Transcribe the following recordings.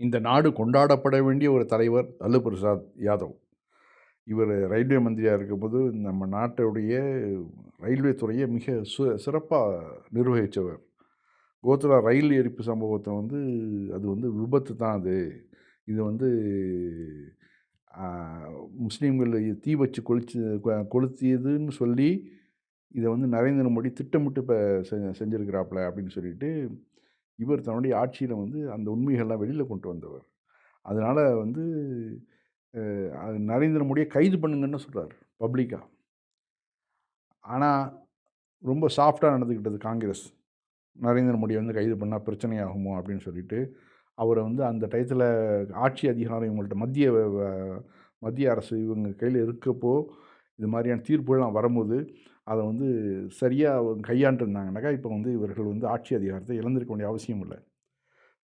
இந்த நாடு கொண்டாடப்பட வேண்டிய ஒரு தலைவர் லல்லு பிரசாத் யாதவ். இவர் ரயில்வே மந்திரியாக இருக்கும்போது நம்ம நாட்டுடைய ரயில்வே துறையை மிக சு சிறப்பாக நிர்வகித்தவர் கோத்ரா ரயில் எரிப்பு சம்பவத்தை வந்து அது வந்து விபத்து தான் அது. இது வந்து முஸ்லீம்கள் தீ வச்சு கொளிச்சு கொளுத்தியதுன்னு சொல்லி இதை வந்து நரேந்திர மோடி திட்டமிட்டு இப்போ செ செஞ்சுருக்கிறாப்புல அப்படின்னு சொல்லிட்டு இவர் தன்னுடைய ஆட்சியில் வந்து அந்த உண்மைகள்லாம் வெளியில் கொண்டு வந்தவர். அதனால் வந்து அது நரேந்திர மோடியை கைது பண்ணுங்கன்னு சொல்கிறார் பப்ளிக்காக ஆனால் ரொம்ப சாஃப்டாக நடந்துக்கிட்டது காங்கிரஸ். நரேந்திர மோடியை வந்து கைது பண்ணால் பிரச்சனையாகுமோ அப்படின்னு சொல்லிட்டு அவரை வந்து அந்த டயத்தில் ஆட்சி அதிகாரம் இவங்கள்ட்ட மத்திய மத்திய அரசு இவங்க கையில் இருக்கப்போ இது மாதிரியான தீர்ப்புகள்லாம் வரும்போது அதை வந்து சரியாக கையாண்டிருந்தாங்கனாக்கா இப்போ வந்து இவர்கள் வந்து ஆட்சி அதிகாரத்தை இழந்திருக்க வேண்டிய அவசியம் இல்லை.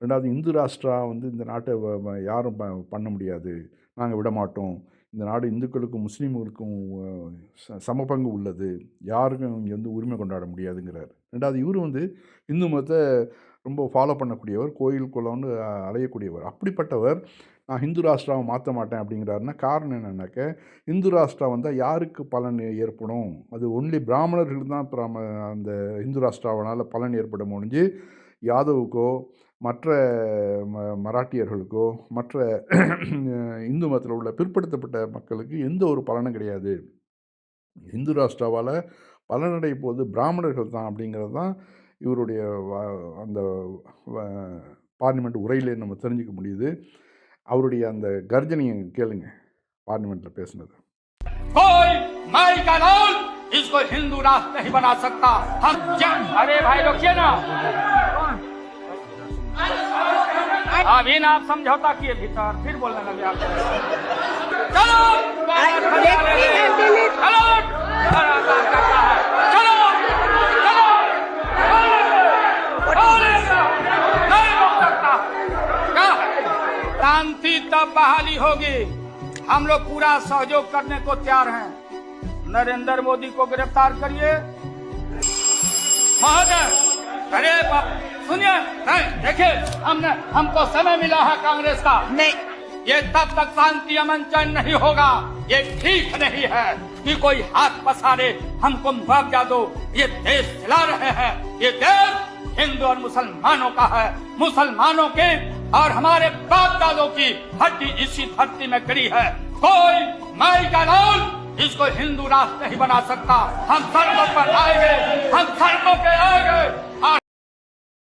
ரெண்டாவது இந்து ராஷ்டிரா வந்து இந்த நாட்டை வ- யாரும் ப பண்ண முடியாது. நாங்கள் விட மாட்டோம். இந்த நாடு இந்துக்களுக்கும் முஸ்லீம்களுக்கும் அஹ், ச- சமபங்கு உள்ளது. யாருக்கும் இங்கே வந்து உரிமை கொண்டாட முடியாதுங்கிறார். ரெண்டாவது இவர் வந்து இந்து மதத்தை ரொம்ப ஃபாலோ பண்ணக்கூடியவர் கோயில் குளம்னு அலையக்கூடியவர். அப்படிப்பட்டவர் நான் ஹிந்து ராஷ்டிராவை மாற்ற மாட்டேன் அப்படிங்கிறாருன்னா காரணம் என்னென்னாக்க ஹிந்து ராஷ்டிரா வந்தால் யாருக்கு பலன் ஏற்படும்? அது ஒன்லி பிராமணர்களுக்கு தான் பிராம அந்த இந்து ராஷ்டிராவனால் பலன் ஏற்பட முடிஞ்சு யாதவுக்கோ மற்ற ம மராட்டியர்களுக்கோ மற்ற இந்து மதத்தில் உள்ள பிற்படுத்தப்பட்ட மக்களுக்கு எந்த ஒரு பலனும் கிடையாது. இந்து ராஷ்டிராவால் பலனடைய போது பிராமணர்கள் தான் அப்படிங்கிறது தான் இவருடைய வ- அந்த பார்லிமெண்ட் உரையிலே நம்ம தெரிஞ்சுக்க முடியுது. அவருடைய அந்த கர்ஜனையை கேளுங்க பார்லிமெண்ட்டில் பேசுனது कोई माई का रोल इसको हिंदू राष्ट्र नहीं बना सकता हम जन अरे भाई रोकिए ना अभी ना आप समझौता किए भीतर फिर बोलने लगे आप चलो चलो क्रांति तब बहाली होगी। हम लोग पूरा सहयोग करने को तैयार हैं। नरेंद्र मोदी को गिरफ़्तार करिए। महोदय अरे सुनिए नहीं देखिए हमने हमको समय मिला है कांग्रेस का। नहीं। ये तब तक शांति अमन चैन नहीं होगा। ये ठीक नहीं है कि कोई हाथ पसारे हमको मुआवजा दो। ये देश चला रहे हैं। ये देश हिंदू और मुसलमानों का है। मुसलमानों के और हमारे बाप दादों की हड्डी इसी धरती में गड़ी है। कोई माई का लाल इसको हिंदू राष्ट्र नहीं बना सकता। हम सड़कों पर गए हम सड़कों पे आएँगे। और